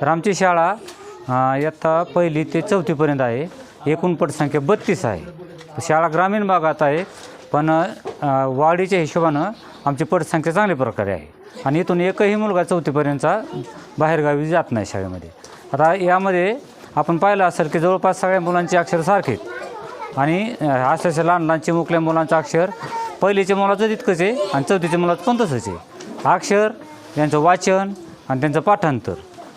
तर आमची शाळा इयत्ता पहिली ते चौथीपर्यंत आहे. एकूण पटसंख्या बत्तीस आहे. शाळा ग्रामीण भागात आहे पण वाढीच्या हिशोबानं आमची पटसंख्या चांगल्या प्रकारे आहे. आणि इथून एकही मुलगा चौथीपर्यंतचा बाहेरगावी जात नाही शाळेमध्ये. आता यामध्ये आपण पाहिलं असेल की जवळपास सगळ्या मुलांची अक्षर सारखीच आणि असे लहान लहानचे मुकल्या मुलांचं अक्षर पहिलीच्या मुलाचं तितकंच आहे आणि चौथीच्या मुलाचं पण तसंच आहे. अक्षर यांचं वाचन आणि त्यांचं पाठांतर.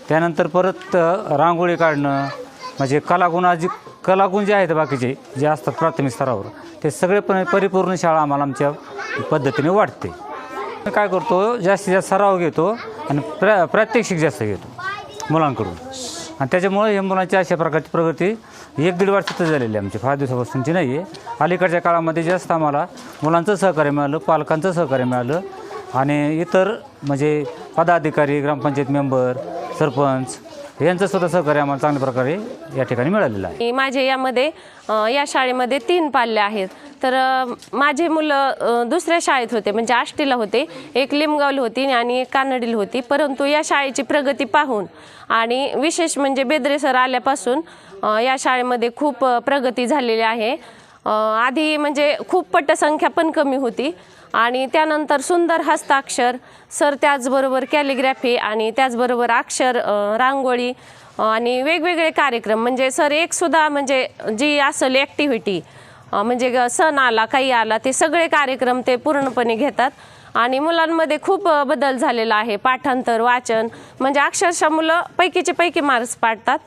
त्यानंतर परत रांगोळी काढणं म्हणजे कलागुण जी कलागुण जे आहेत बाकीचे जे असतात प्राथमिक स्तरावर ते सगळे पण परिपूर्ण शाळा आम्हाला आमच्या पद्धतीने वाटते. काय करतो जास्तीत जास्त सराव घेतो आणि प्र प्रात्यक्षिक जास्त घेतो मुलांकडून. आणि त्याच्यामुळे या मुलांची अशा प्रकारची प्रगती एक दीड वर्षातच झालेली आहे आमची. फार दिवसापासूनची नाही आहे अलीकडच्या काळामध्ये जास्त आम्हाला मुलांचं सहकार्य मिळालं पालकांचं सहकार्य मिळालं आणि इतर म्हणजे पदाधिकारी ग्रामपंचायत मेंबर सरपंच यांचं सुद्धा सहकार्य आम्हाला चांगल्या प्रकारे या ठिकाणी मिळालेलं आहे. आणि माझे यामध्ये अ, या शाळेमध्ये तीन पाल्य आहेत. तर अ, माझे मुलं अ, दुसऱ्या शाळेत होते म्हणजे आष्टीला होते एक लिमगावला होती आणि एक कानडीला होती. परंतु या शाळेची प्रगती पाहून आणि विशेष म्हणजे बेदरे सर आल्यापासून अ, या शाळेमध्ये खूप अ, प्रगती झालेली आहे. आधी म्हणजे खूप पटसंख्या पण कमी होती. आणि त्यानंतर सुंदर हस्ताक्षर सर त्याचबरोबर कॅलिग्राफी आणि त्याचबरोबर अक्षर रांगोळी आणि वेगवेगळे कार्यक्रम. म्हणजे सर एक सुद्धा म्हणजे जी असेल ॲक्टिव्हिटी म्हणजे ग- सण आला काही आला ते सगळे कार्यक्रम ते पूर्णपणे घेतात. आणि मुलांमध्ये खूप बदल झालेला आहे. पाठांतर वाचन म्हणजे अक्षरशः मुलं पैकीचे पैकी मार्क्स पाडतात.